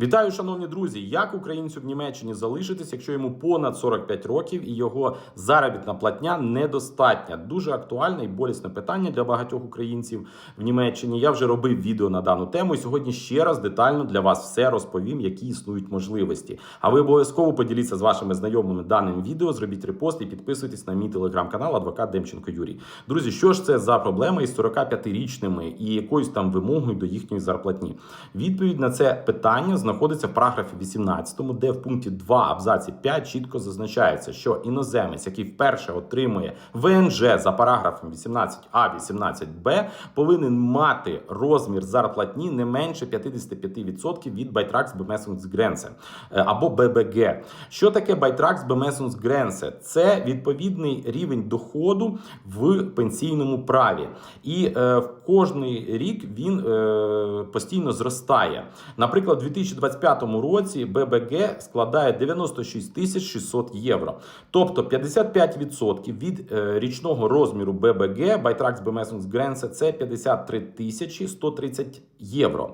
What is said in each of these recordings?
Вітаю, шановні друзі! Як українцю в Німеччині залишитись, якщо йому понад 45 років і його заробітна платня недостатня? Дуже актуальне і болісне питання для багатьох українців в Німеччині. Я вже робив відео на дану тему, і сьогодні ще раз детально для вас все розповім, які існують можливості. А ви обов'язково поділіться з вашими знайомими даним відео, зробіть репост і підписуйтесь на мій телеграм-канал Адвокат Демченко Юрій. Друзі, що ж це за проблема із 45-річними і якоюсь там вимогою до їхньої зарплатні? Відповідь на це питання знаходиться в параграфі 18, де в пункті 2 абзаці 5 чітко зазначається, що іноземець, який вперше отримує ВНЖ за параграфом 18а, 18б, повинен мати розмір зарплатні не менше 55% від Beitrags Bemessungsgrenze е, або ББГ. Що таке Beitrags Bemessungsgrenze? Це відповідний рівень доходу в пенсійному праві, і е, в кожний рік він е, постійно зростає. Наприклад, у 2025 році ББГ складає 96 тисяч 600 євро. Тобто 55% від е, річного розміру ББГ Beitrags Bemessungsgrenze – це 53 тисячі 130 євро.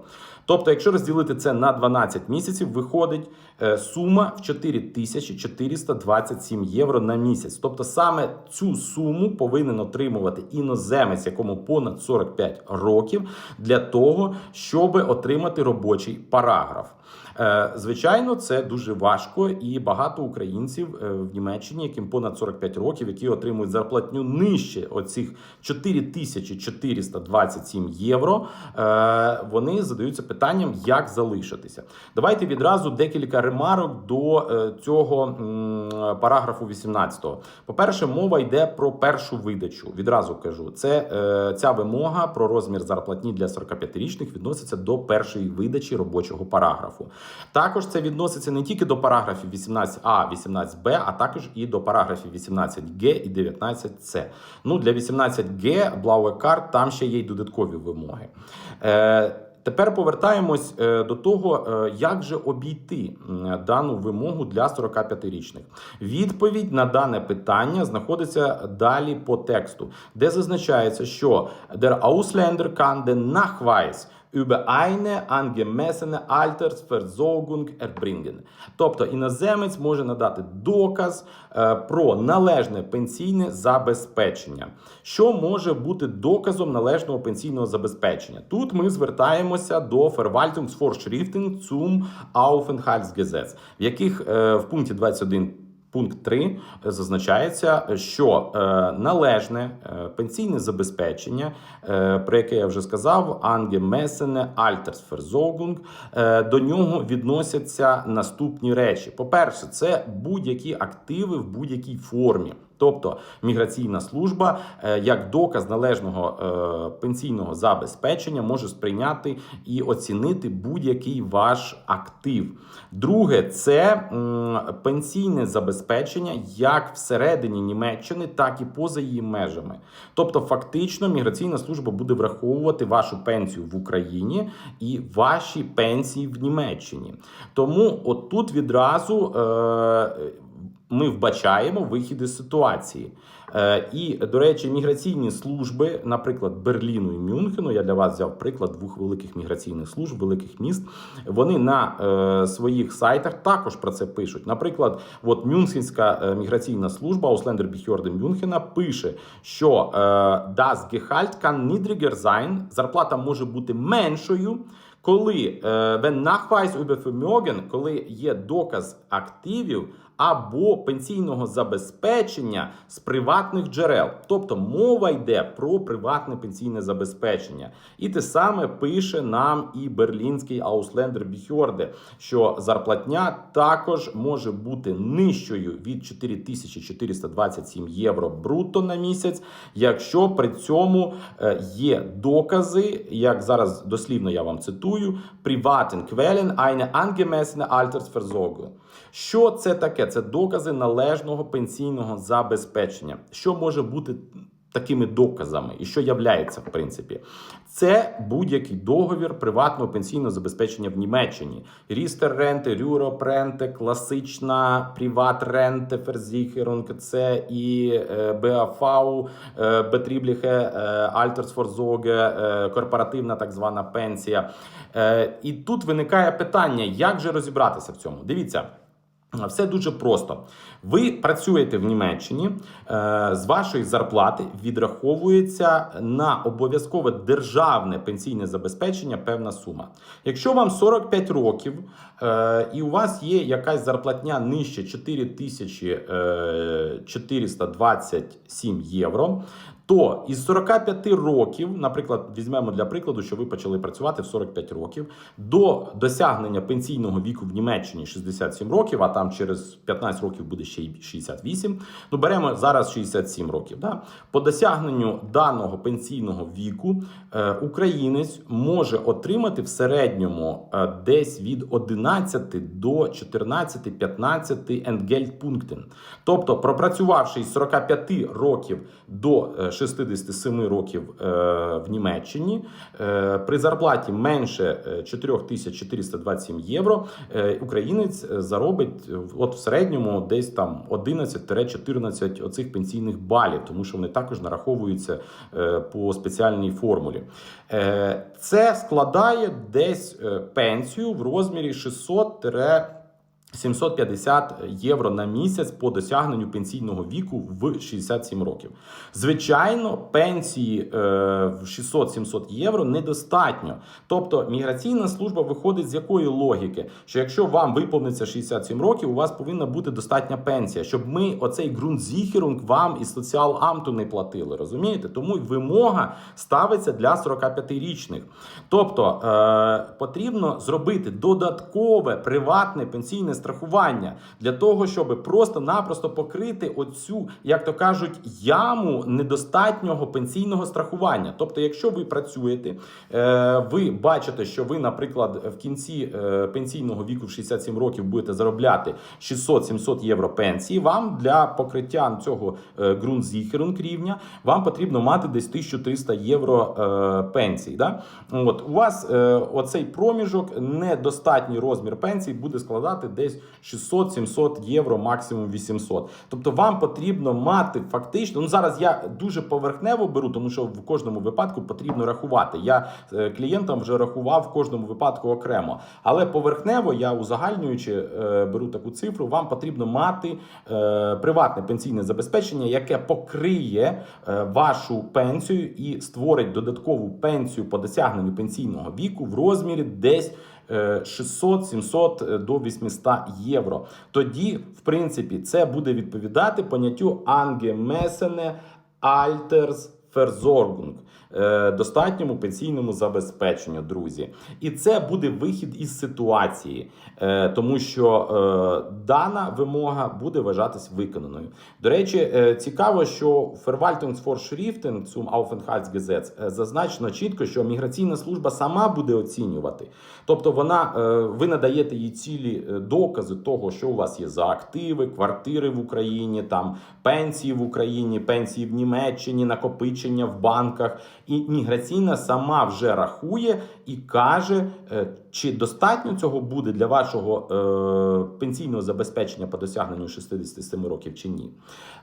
Тобто, якщо розділити це на 12 місяців, виходить е, сума в 4427 євро на місяць. Тобто саме цю суму повинен отримувати іноземець, якому понад 45 років, для того, щоб отримати робочий параграф. Е, Звичайно, це дуже важко, і багато українців е, в Німеччині, яким понад 45 років, які отримують зарплатню нижче оцих 4427 євро. е, Вони задаються питанням, як залишитися. Давайте відразу декілька ремарок до цього параграфу 18. По-перше, мова йде про першу видачу. Відразу кажу, це ця вимога про розмір зарплатні для 45-річних відноситься до першої видачі робочого параграфу. Також це відноситься не тільки до параграфів 18а, 18б, а також і до параграфів 18г і 19c. Ну для 18г Blaue Card там ще є й додаткові вимоги. Е, Тепер повертаємось е, до того, е, як же обійти дану вимогу для 45-річних. Відповідь на дане питання знаходиться далі по тексту, де зазначається, що der Ausländer kann den Nachweis über eine angemessene Altersversorgung erbringen. Тобто іноземець може надати доказ е, про належне пенсійне забезпечення. Що може бути доказом належного пенсійного забезпечення? Тут ми звертаємося до Verwaltungsvorschriften zum Aufenthaltsgesetz, в яких е, в пункті 21 Пункт 3 зазначається, що е, належне е, пенсійне забезпечення, е, про яке я вже сказав, ангемесене Альтерсферзогунг, е, до нього відносяться наступні речі. По-перше, це будь-які активи в будь-якій формі. Тобто міграційна служба е, як доказ належного е, пенсійного забезпечення може сприйняти і оцінити будь-який ваш актив. Друге, це пенсійне забезпечення як всередині Німеччини, так і поза її межами. Тобто, фактично, міграційна служба буде враховувати вашу пенсію в Україні і ваші пенсії в Німеччині. Тому от тут відразу. Е, ми вбачаємо вихід із ситуації. Е, і, до речі, міграційні служби, наприклад, Берліну і Мюнхену, я для вас взяв приклад двох великих міграційних служб, великих міст. Вони на е, своїх сайтах також про це пишуть. Наприклад, от Мюнхенська е, міграційна служба Ausländer Behörde Мюнхена пише, що е, das Gehalt kann niedriger sein, зарплата може бути меншою. Коли е, wenn Nachweis über Vermögen, коли є доказ активів або пенсійного забезпечення з приватних джерел, тобто мова йде про приватне пенсійне забезпечення, і те саме пише нам і берлінський Ausländer Behörde, що зарплатня також може бути нижчою від 4427 євро бруто на місяць, якщо при цьому е, є докази, як зараз дослівно я вам цитую, privaten Quellen eine angemessene Altersversorgung. Що це таке? Це докази належного пенсійного забезпечення. Що може бути такими доказами, і що являється, в принципі, це будь-який договір приватного пенсійного забезпечення в Німеччині. Рістер-ренти, рюропренти, класична приват-ренте, ферзіхерунг, це і е, БАФАУ, е, Бетрібліхе, Альтерсфорзоге, е, корпоративна так звана пенсія. І тут виникає питання, як же розібратися в цьому? Дивіться. Все дуже просто. Ви працюєте в Німеччині, е, з вашої зарплати відраховується на обов'язкове державне пенсійне забезпечення певна сума. Якщо вам 45 років е, і у вас є якась зарплатня нижче 4427 євро, то із 45 років, наприклад, візьмемо для прикладу, що ви почали працювати в 45 років, до досягнення пенсійного віку в Німеччині 67 років, а там через 15 років буде ще й 68. Ну беремо зараз 67 років. Да? По досягненню даного пенсійного віку е, українець може отримати в середньому е, десь від 11 до 14-15 енгельтпунктин. Тобто, пропрацювавши із 45 років до е, 67 років е, в Німеччині е, при зарплаті менше е, 4427 євро, е, українець е, заробить от в середньому десь там 11-14 оцих пенсійних балів, тому що вони також нараховуються по спеціальній формулі. Це складає десь пенсію в розмірі 600 750 євро на місяць по досягненню пенсійного віку в 67 років. Звичайно, пенсії е, в 600-700 євро недостатньо. Тобто, міграційна служба виходить з якої логіки, що якщо вам виповниться 67 років, у вас повинна бути достатня пенсія, щоб ми оцей ґрунтзіхерунг вам і соціал-амту не платили. Розумієте? Тому вимога ставиться для 45-річних. Тобто е, потрібно зробити додаткове приватне пенсійне страхування для того, щоб просто-напросто покрити оцю, як то кажуть, яму недостатнього пенсійного страхування. Тобто, якщо ви працюєте, е, ви бачите, що ви, наприклад, в кінці е, пенсійного віку в 67 років будете заробляти 600-700 євро пенсії. Вам для покриття цього е, ґрунтзіхерунг рівня вам потрібно мати десь 1300 євро пенсії. Да? От у вас оцей проміжок, недостатній розмір пенсії буде складати десь 600-700 євро, максимум 800. Тобто вам потрібно мати фактично. Ну зараз я дуже поверхнево беру, тому що в кожному випадку потрібно рахувати. Я е, клієнтам вже рахував в кожному випадку окремо. Але поверхнево я узагальнюючи е, беру таку цифру. Вам потрібно мати е, приватне пенсійне забезпечення, яке покриє вашу пенсію і створить додаткову пенсію по досягненню пенсійного віку в розмірі десь. Е, 600-700 до 800 євро. Тоді, в принципі, це буде відповідати поняттю ангемесене альтерс е, достатньому пенсійному забезпеченню, друзі. І це буде вихід із ситуації, е, тому що е, дана вимога буде вважатись виконаною. До речі, е, цікаво, що Verwaltungsvorschriften zum Aufenthaltsgesetz е, зазначено чітко, що міграційна служба сама буде оцінювати. Тобто, вона е, ви надаєте їй цілі е, докази того, що у вас є за активи, квартири в Україні, там пенсії в Україні, пенсії в Німеччині, накопичення в банках. І міграційна сама вже рахує і каже, е, чи достатньо цього буде для вашого е, пенсійного забезпечення по досягненню 67 років чи ні.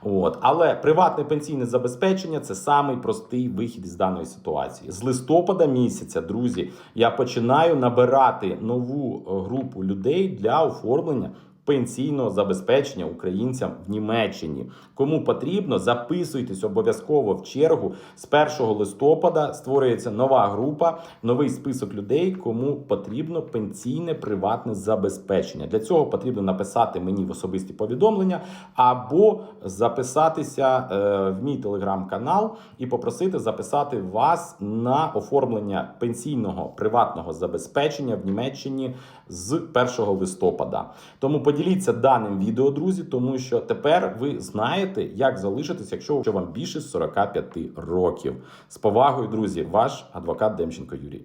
От. Але приватне пенсійне забезпечення це самий простий вихід із даної ситуації. З листопада місяця, друзі, я починаю набирати нову е, групу людей для оформлення. Пенсійного забезпечення українцям в Німеччині. Кому потрібно, записуйтесь обов'язково в чергу. З 1 листопада створюється нова група, новий список людей, кому потрібно пенсійне приватне забезпечення. Для цього потрібно написати мені в особисті повідомлення або записатися е, в мій телеграм-канал і попросити записати вас на оформлення пенсійного приватного забезпечення в Німеччині з 1 листопада. Тому поділіться даним відео, друзі, тому що тепер ви знаєте, як залишитись, якщо вам більше 45 років. З повагою, друзі, ваш адвокат Демченко Юрій.